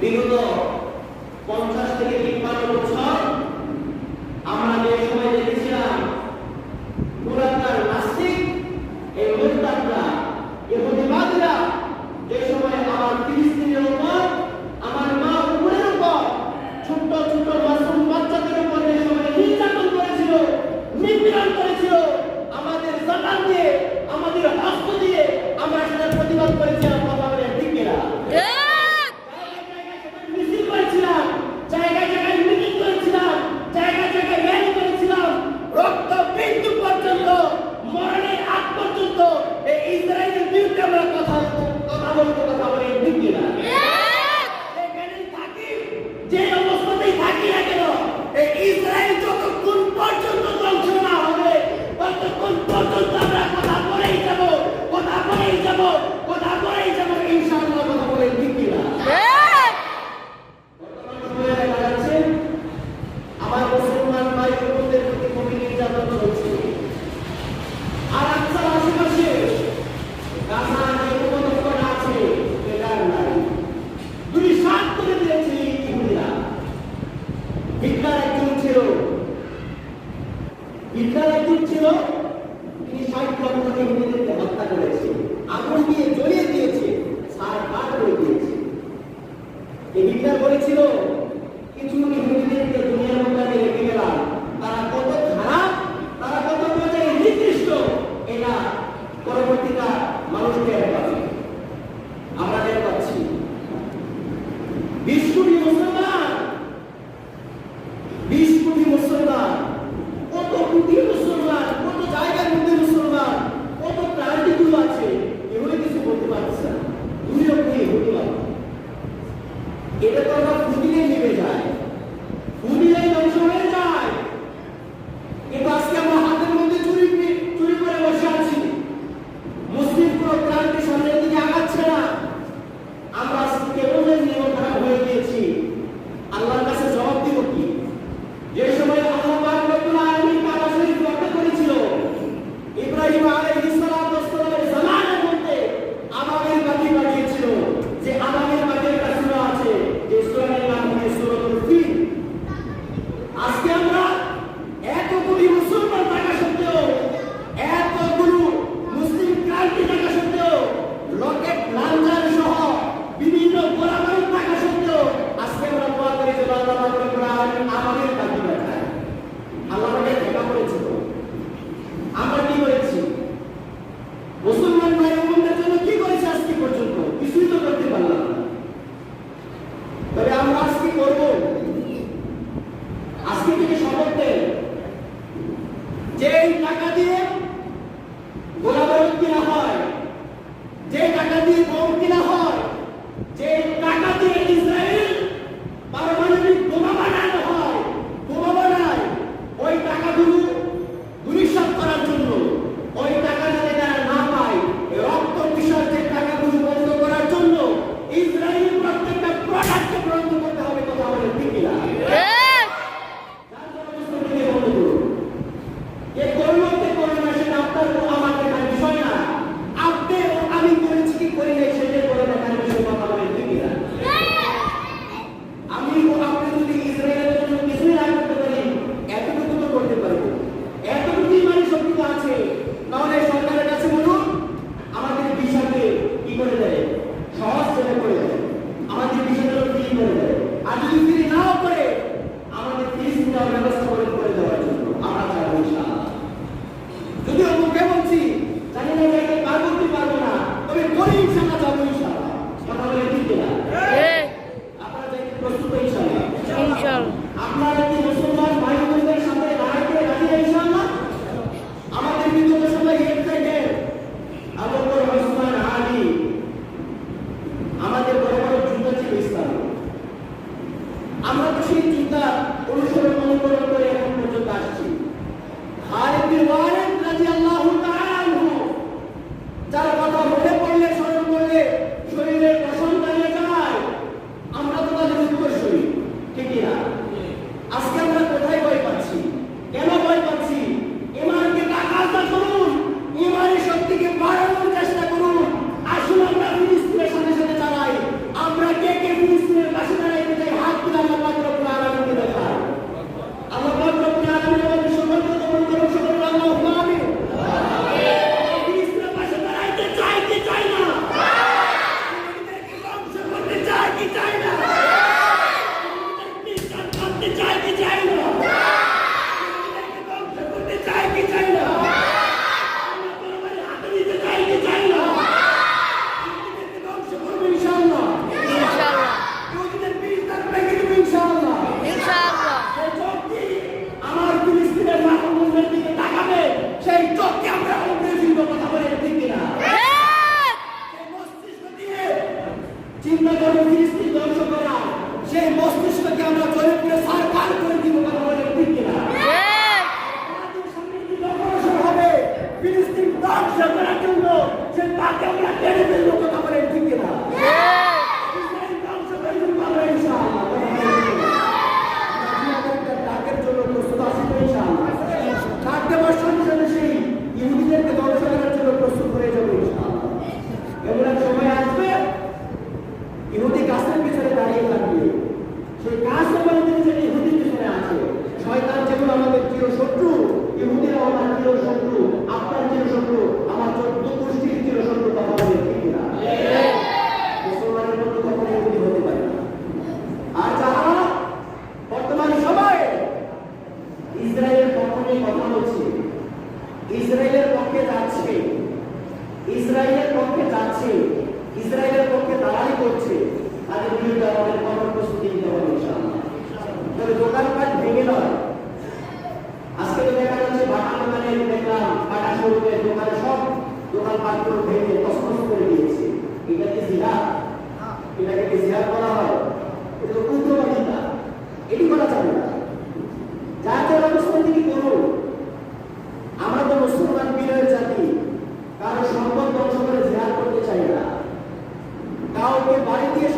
বিগত পঞ্চাশ থেকে কিংবা বছর করেছিল কিছু ইহুদিদেরকে দুনিয়ার মধ্যে রেখে গেলাম তারা কত খারাপ, তারা কত মজায় নির্দিষ্ট এটা পরবর্তীটা মানুষকে টের আমরা টের পাচ্ছি বিশ্ব মুসলমান সেই চিন্তা অনুসরণ অনুকরণ চিন্তা করে ফিলিস্তিন ধ্বংস করা। সেই মস্তিষ্ককে আমরা গরিব করে সরকার করে দিব কথা বলেন ঠিক কিনা? হবে? ফিলিস্তিন ধ্বংস করার জন্য যে তাকে আমরা কেড়ে ফেলব। শরীফে দোকানে সব দোকান পাটগুলো ভেঙে তসমস করে দিয়েছে। এটাকে জিহা এটাকে জিহা করা হয়? এটা উগ্রবাদিতা এটি করা যাবে না। যার যার অবস্থান তিনি করুন। আমরা তো মুসলমান বিনয়ের জাতি। কারও সম্পদ ধ্বংস করে জিহাদ করতে চাই না। কাউকে বাড়ি দিয়ে